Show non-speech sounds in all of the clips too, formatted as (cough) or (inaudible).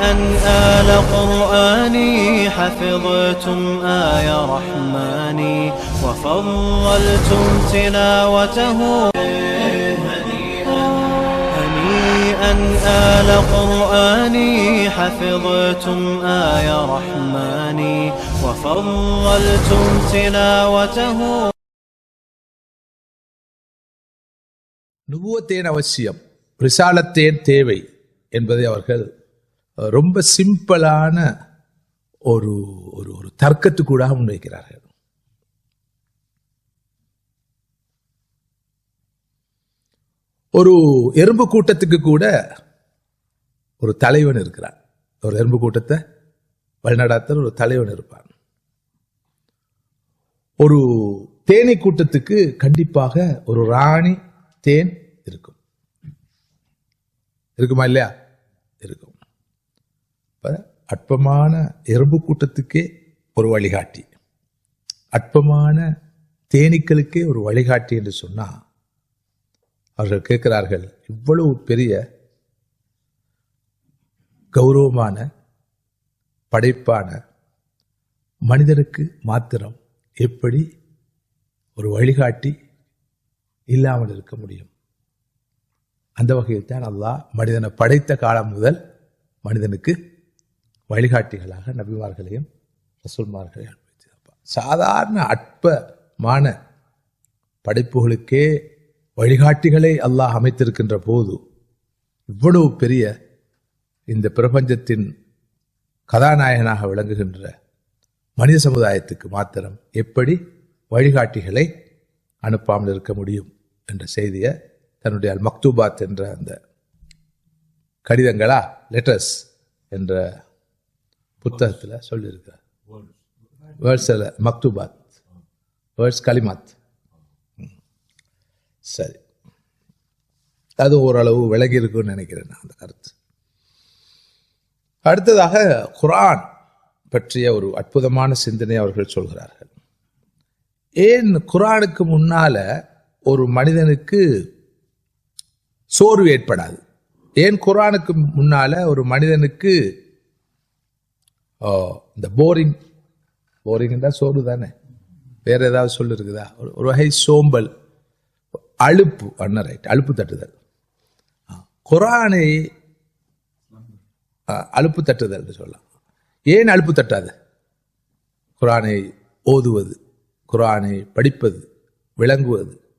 هنيئا آل قرآني حفظتم آي رحماني وفضلتم تلاوته هنيئا آل قرآني حفظتم آي رحماني وفضلتم تلاوته நுபுவத்தேன் அவசியம் ரிசாலத்தேன் தேவை என்பதை அவர்கள் ரொம்ப சிம்பிளான ஒரு ஒரு ஒரு தர்க்கத்துக்கூடாக முன்வைக்கிறார்கள் ஒரு எறும்பு கூட்டத்துக்கு கூட ஒரு தலைவன் இருக்கிறான். ஒரு எறும்பு கூட்டத்தை வழிநடாத்தர் ஒரு தலைவன் இருப்பான். ஒரு தேனை கூட்டத்துக்கு கண்டிப்பாக ஒரு ராணி தேன் இருக்கும். இருக்குமா இல்லையா? இருக்கும். இப்போ அற்பமான எறும்பு கூட்டத்துக்கே ஒரு வழிகாட்டி. அற்பமான தேனீக்களுக்கே ஒரு வழிகாட்டி என்று சொன்னால் அவர்கள் கேட்கிறார்கள் இவ்வளவு பெரிய கௌரவமான படைப்பான மனிதனுக்கு மாத்திரம் எப்படி ஒரு வழிகாட்டி இல்லாமல் இருக்க முடியும்? அந்த வகையில் தான் அல்லாஹ் மனிதனை படைத்த காலம் முதல் மனிதனுக்கு வழிகாட்டிகளாக நபிமார்களையும் ரசூல்மார்களையும் அனுப்பிச்சிருப்பார் சாதாரண அற்பமான படைப்புகளுக்கே வழிகாட்டிகளை அல்லாஹ் அமைத்திருக்கின்ற போது இவ்வளவு பெரிய இந்த பிரபஞ்சத்தின் கதாநாயகனாக விளங்குகின்ற மனித சமுதாயத்துக்கு மாத்திரம் எப்படி வழிகாட்டிகளை அனுப்பாமல் இருக்க முடியும் என்ற செய்தியை தன்னுடைய அல் மக்தூபாத் என்ற அந்த கடிதங்களா லெட்டர்ஸ் என்ற புத்தகத்தில் சொல்லியிருக்கிறார். வேர்ட்ஸ் அல்ல மக்தூபாத் வேர்ட்ஸ் கலிமாத் சரி. அது ஓரளவு விலகி இருக்குன்னு நினைக்கிறேன் நான் அந்த கருத்து. அடுத்ததாக குரான் பற்றிய ஒரு அற்புதமான சிந்தனை அவர்கள் சொல்கிறார்கள். ஏன் குரானுக்கு முன்னால ஒரு மனிதனுக்கு சோர்வு ஏற்படாது? ஏன் குரானுக்கு முன்னால ஒரு மனிதனுக்கு இந்த போரிங் போரிங் தான் தானே? வேற ஏதாவது சொல்லு இருக்குதா? ஒரு- வகை சோம்பல். அலுப்பு. அண்ணன் ரைட் அலுப்பு தட்டுதல். குரானை அழுப்பு ஆ, அலுப்பு தட்டுதல் சொல்லலாம். ஏன் அலுப்பு தட்டாது? குரானை ஓதுவது குரானை படிப்பது விளங்குவது.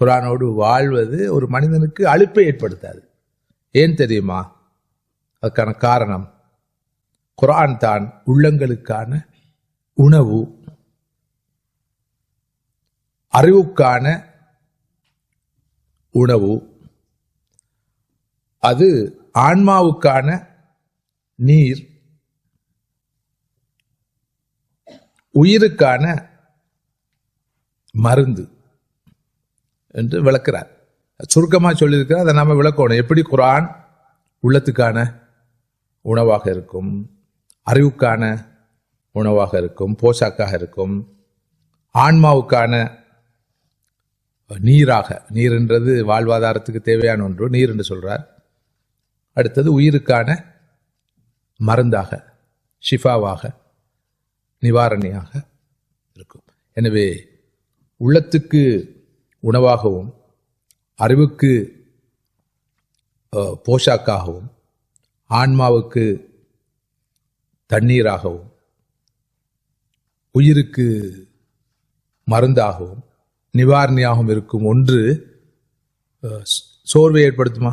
குரானோடு வாழ்வது ஒரு மனிதனுக்கு அலுப்பை ஏற்படுத்தாது. ஏன் தெரியுமா? அதுக்கான காரணம் குரான் தான் உள்ளங்களுக்கான உணவு. அறிவுக்கான உணவு. அது ஆன்மாவுக்கான நீர். உயிருக்கான மருந்து என்று விளக்குறார். சுருக்கமாக சொல்லியிருக்கிறார் அதை நாம் விளக்கணும். எப்படி குரான் உள்ளத்துக்கான உணவாக இருக்கும்? அறிவுக்கான உணவாக இருக்கும் போஷாக்காக இருக்கும். ஆன்மாவுக்கான நீராக நீர்ன்றது வாழ்வாதாரத்துக்கு தேவையான ஒன்று நீர் என்று சொல்கிறார் அடுத்தது உயிருக்கான மருந்தாக ஷிஃபாவாக நிவாரணியாக இருக்கும். எனவே உள்ளத்துக்கு உணவாகவும் அறிவுக்கு போஷாக்காகவும் ஆன்மாவுக்கு தண்ணீராகவும் உயிருக்கு மருந்தாகவும் நிவாரணியாகவும் இருக்கும் ஒன்று சோர்வை ஏற்படுத்துமா?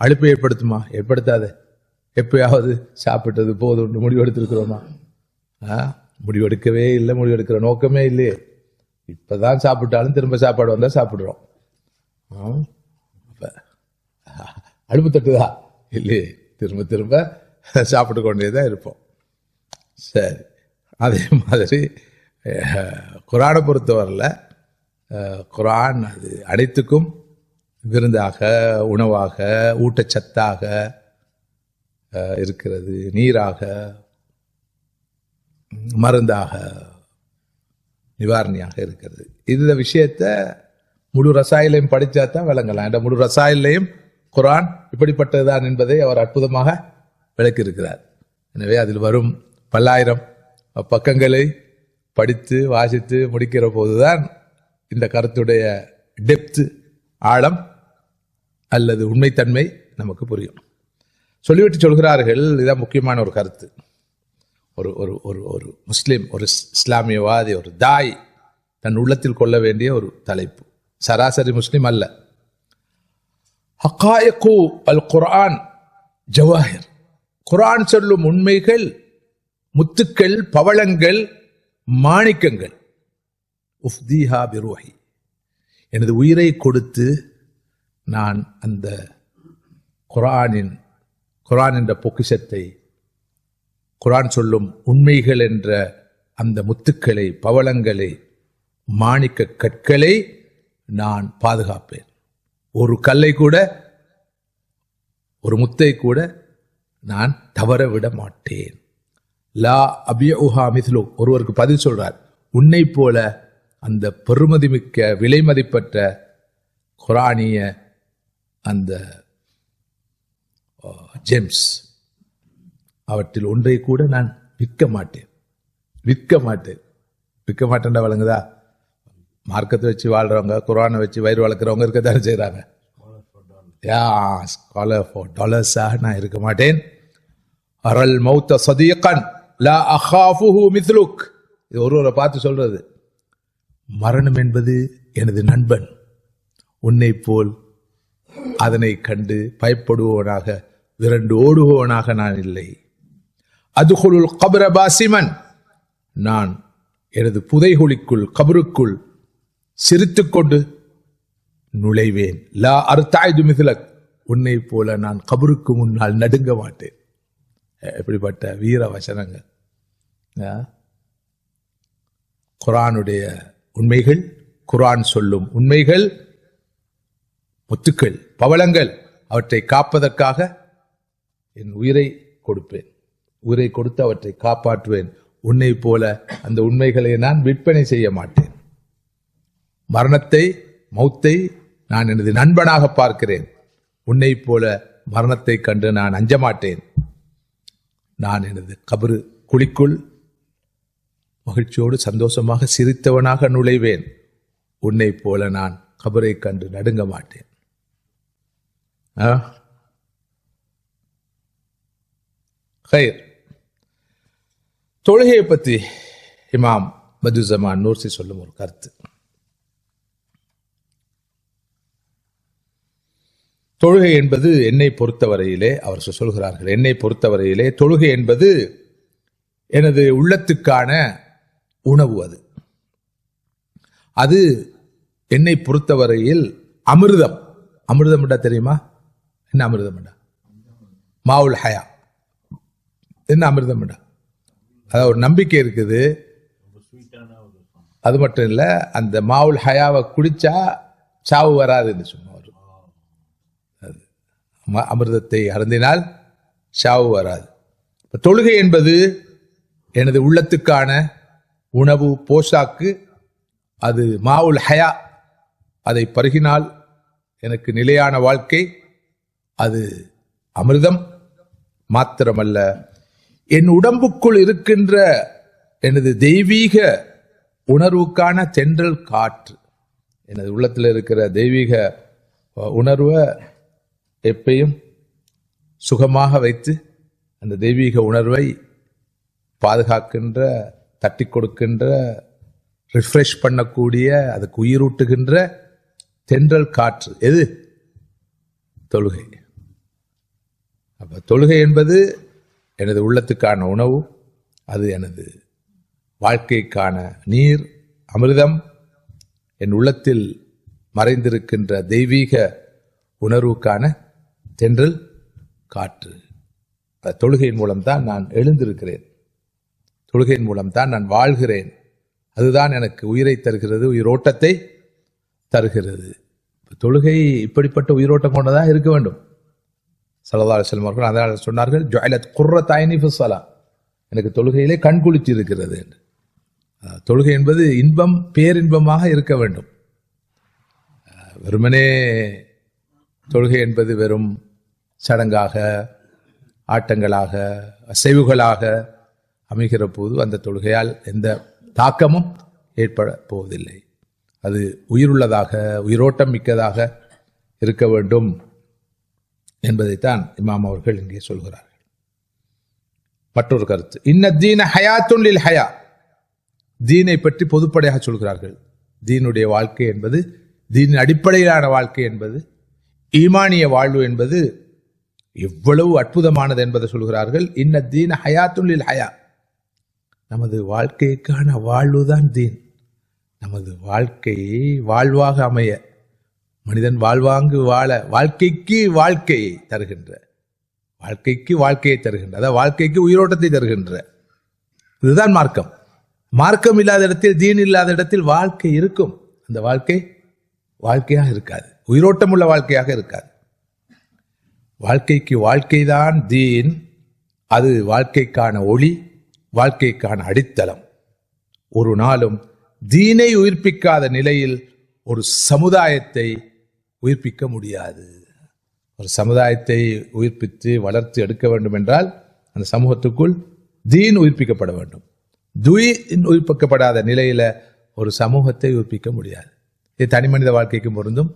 அழுப்பை ஏற்படுத்துமா? ஏற்படுத்தாத. எப்பயாவது சாப்பிட்டது போதும் முடிவெடுத்திருக்கிறோமா? ஆ முடிவெடுக்கவே இல்லை முடிவெடுக்கிற நோக்கமே இல்லையே. இப்போதான் சாப்பிட்டாலும் திரும்ப சாப்பாடு வந்தால் சாப்பிட்றோம். அழுப்பு அலுப்பு தட்டுதா? இல்லையே. திரும்ப திரும்ப (laughs) சாப்பிட்டு கொண்டே தான் இருப்போம். சரி. அதே மாதிரி குரானை பொறுத்தவரையில் குரான் அது அனைத்துக்கும் விருந்தாக உணவாக ஊட்டச்சத்தாக இருக்கிறது. நீராக மருந்தாக நிவாரணியாக இருக்கிறது. இந்த விஷயத்த முழு ரசாயிலையும் படித்தா தான் விளங்கலாம். இந்த முழு ரசாயிலையும் குரான் இப்படிப்பட்டதுதான் என்பதை அவர் அற்புதமாக விளக்கியிருக்கிறார். எனவே அதில் வரும் பல்லாயிரம் பக்கங்களை படித்து வாசித்து முடிக்கிற போதுதான் இந்த கருத்துடைய டெப்த்து ஆழம் அல்லது உண்மைத்தன்மை நமக்கு புரியும். சொல்லிவிட்டு சொல்கிறார்கள் இதுதான் முக்கியமான ஒரு கருத்து. ஒரு ஒரு ஒரு ஒரு முஸ்லீம் ஒரு இஸ்லாமியவாதி ஒரு தாய் தன் உள்ளத்தில் கொள்ள வேண்டிய ஒரு தலைப்பு. சராசரி முஸ்லீம் அல்ல. ஹக்காயக்கு அல் குர்ஆன் ஜவாஹிர். குரான் சொல்லும் உண்மைகள் முத்துக்கள் பவளங்கள் மாணிக்கங்கள். உஃப்தீஹா பிரோஹி. எனது உயிரை கொடுத்து நான் அந்த குரானின் குரான் என்ற பொக்கிஷத்தை குரான் சொல்லும் உண்மைகள் என்ற அந்த முத்துக்களை பவளங்களை மாணிக்க கற்களை நான் பாதுகாப்பேன். ஒரு கல்லை கூட ஒரு முத்தை கூட நான் தவற விட மாட்டேன் லா அபியுஹா மிஸ்லு ஒருவருக்கு பதில் சொல்றார். உன்னை போல அந்த பெருமதிமிக்க விலை மதிப்பற்ற குரானிய அந்த ஜெம்ஸ் அவற்றில் ஒன்றை கூட நான் விற்க மாட்டேன் விற்க மாட்டேன் விற்க மாட்டேன்டா வழங்குதா? மார்க்கத்தை வச்சு வாழ்றவங்க குரானை வச்சு வயிறு வளர்க்குறவங்க இருக்க தானே செய்கிறாங்க யா ஸ்காலர் ஃபார் டாலர்ஸாக நான் இருக்க மாட்டேன். அரல் மௌத்த சதீகன் லா அஹாஃபுஹு மித்லுக். இது ஒருவரை பார்த்து சொல்றது. மரணம் என்பது எனது நண்பன். உன்னைப் போல் அதனை கண்டு பயப்படுவோனாக விரண்டு ஓடுபவனாக நான் இல்லை. அதுகுலுல் கபர பாசிமன். நான் எனது புதைகுழிக்குள் கபருக்குள் சிரித்துக்கொண்டு நுழைவேன். லா அர்த்தாயுது மிதிலக் உன்னை போல நான் கபருக்கு முன்னால் நடுங்க மாட்டேன். எப்படிப்பட்ட வீர வசனங்கள். குரானுடைய உண்மைகள் குரான் சொல்லும் உண்மைகள் முத்துக்கள் பவளங்கள் அவற்றை காப்பதற்காக என் உயிரை கொடுப்பேன். உயிரை கொடுத்து அவற்றை காப்பாற்றுவேன். உன்னை போல அந்த உண்மைகளை நான் விற்பனை செய்ய மாட்டேன். மரணத்தை மௌத்தை நான் எனது நண்பனாக பார்க்கிறேன். உன்னை போல மரணத்தை கண்டு நான் அஞ்ச மாட்டேன் நான் எனது கபரு குழிக்குள் மகிழ்ச்சியோடு சந்தோஷமாக சிரித்தவனாக நுழைவேன். உன்னை போல நான் கபரை கண்டு நடுங்க மாட்டேன். ஆ? தொழுகையை பற்றி இமாம் மதுசமான் நூர்சி சொல்லும் ஒரு கருத்து. தொழுகை என்பது என்னை பொறுத்தவரையிலே அவர் சொல்கிறார்கள் என்னை பொறுத்தவரையிலே தொழுகை என்பது எனது உள்ளத்துக்கான உணவு அது. அது என்னை பொறுத்தவரையில் அமிர்தம். அமிர்தம் தெரியுமா? என்ன அமிர்தம் மாவுல் ஹயா. என்ன அமிர்தம் அதாவது ஒரு நம்பிக்கை இருக்குது. அது மட்டும் இல்லை அந்த மாவுல் ஹயாவை குடிச்சா சாவு வராதுன்னு சொன்னோம் அமிர்தத்தை அருந்தினால் சாவு வராது. தொழுகை என்பது எனது உள்ளத்துக்கான உணவு போஷாக்கு அது மாவுல் ஹயா அதை பருகினால் எனக்கு நிலையான வாழ்க்கை அது அமிர்தம் மாத்திரமல்ல. என் உடம்புக்குள் இருக்கின்ற எனது தெய்வீக உணர்வுக்கான தென்றல் காற்று எனது உள்ளத்தில் இருக்கிற தெய்வீக உணர்வை எப்பையும் சுகமாக வைத்து அந்த தெய்வீக உணர்வை பாதுகாக்கின்ற தட்டி கொடுக்கின்ற ரிஃப்ரெஷ் பண்ணக்கூடிய அதுக்கு உயிரூட்டுகின்ற தென்றல் காற்று. எது? தொழுகை. அப்போ தொழுகை என்பது எனது உள்ளத்துக்கான உணவு அது எனது வாழ்க்கைக்கான நீர் அமிர்தம் என் உள்ளத்தில் மறைந்திருக்கின்ற தெய்வீக உணர்வுக்கான தென்றல் காற்று. தொழுகையின் மூலம்தான் நான் எழுந்திருக்கிறேன். தொழுகையின் மூலம்தான் நான் வாழ்கிறேன். அதுதான் எனக்கு உயிரை தருகிறது உயிரோட்டத்தை தருகிறது. இப்போ தொழுகை இப்படிப்பட்ட உயிரோட்டம் கொண்டதாக இருக்க வேண்டும். சல்லா அலுவலம் அவர்கள் அதனால் சொன்னார்கள் ஜாயிலத் குர்ர ஐனி ஃபி எனக்கு தொழுகையிலே கண் குளிர்ச்சி இருக்கிறது தொழுகை என்பது இன்பம் பேரின்பமாக இருக்க வேண்டும். வெறுமனே தொழுகை என்பது வெறும் சடங்காக ஆட்டங்களாக அசைவுகளாக அமைகிற போது அந்த தொழுகையால் எந்த தாக்கமும் ஏற்பட போவதில்லை அது உயிருள்ளதாக உயிரோட்டம் மிக்கதாக இருக்க வேண்டும் என்பதைத்தான் இமாம் அவர்கள் இங்கே சொல்கிறார்கள். மற்றொரு கருத்து இன்ன தீன ஹயாத்துன் லில் ஹயா. தீனை பற்றி பொதுப்படையாக சொல்கிறார்கள். தீனுடைய வாழ்க்கை என்பது தீனின் அடிப்படையிலான வாழ்க்கை என்பது ஈமானிய வாழ்வு என்பது எவ்வளவு அற்புதமானது என்பதை சொல்கிறார்கள். இன்ன தீன ஹயாத்துள்ளில் ஹயா. நமது வாழ்க்கைக்கான வாழ்வுதான் தீன். நமது வாழ்க்கையை வாழ்வாக அமைய மனிதன் வாழ்வாங்கு வாழ வாழ்க்கைக்கு வாழ்க்கையை தருகின்ற வாழ்க்கைக்கு வாழ்க்கையை தருகின்ற அதாவது வாழ்க்கைக்கு உயிரோட்டத்தை தருகின்ற. இதுதான் மார்க்கம். மார்க்கம் இல்லாத இடத்தில் தீன் இல்லாத இடத்தில் வாழ்க்கை இருக்கும். அந்த வாழ்க்கை வாழ்க்கையாக இருக்காது. உயிரோட்டம் உள்ள வாழ்க்கையாக இருக்காது. வாழ்க்கைக்கு வாழ்க்கைதான் தீன். அது வாழ்க்கைக்கான ஒளி வாழ்க்கைக்கான அடித்தளம். ஒரு நாளும் தீனை உயிர்ப்பிக்காத நிலையில் ஒரு சமுதாயத்தை உயிர்ப்பிக்க முடியாது. ஒரு சமுதாயத்தை உயிர்ப்பித்து வளர்த்து எடுக்க வேண்டும் என்றால் அந்த சமூகத்துக்குள் தீன் உயிர்ப்பிக்கப்பட வேண்டும். துயின் உயிர்ப்பிக்கப்படாத நிலையில ஒரு சமூகத்தை உயிர்ப்பிக்க முடியாது. இது தனி மனித வாழ்க்கைக்கும் பொருந்தும்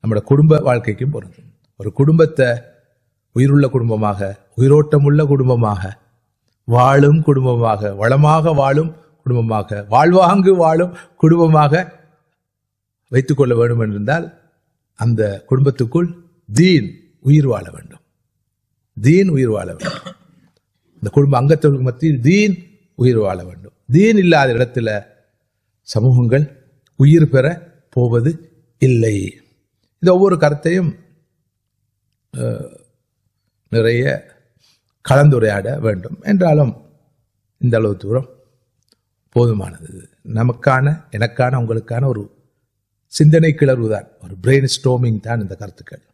நம்மளோட குடும்ப வாழ்க்கைக்கும் பொருந்தும். ஒரு குடும்பத்தை உயிருள்ள குடும்பமாக உயிரோட்டமுள்ள குடும்பமாக வாழும் குடும்பமாக வளமாக வாழும் குடும்பமாக வாழ்வாங்கு வாழும் குடும்பமாக வைத்துக்கொள்ள வேண்டும் என்றிருந்தால் அந்த குடும்பத்துக்குள் தீன் உயிர் வாழ வேண்டும். தீன் உயிர் வாழ வேண்டும். இந்த குடும்ப அங்கத்தவர்களுக்கு மத்தியில் தீன் உயிர் வாழ வேண்டும். தீன் இல்லாத இடத்துல சமூகங்கள் உயிர் பெற போவது இல்லை. இந்த ஒவ்வொரு கருத்தையும் நிறைய கலந்துரையாட வேண்டும். என்றாலும் இந்த அளவு தூரம் போதுமானது. நமக்கான எனக்கான உங்களுக்கான ஒரு சிந்தனை கிளர்வு தான் ஒரு பிரெயின் ஸ்டோமிங் தான் இந்த கருத்துக்கள்.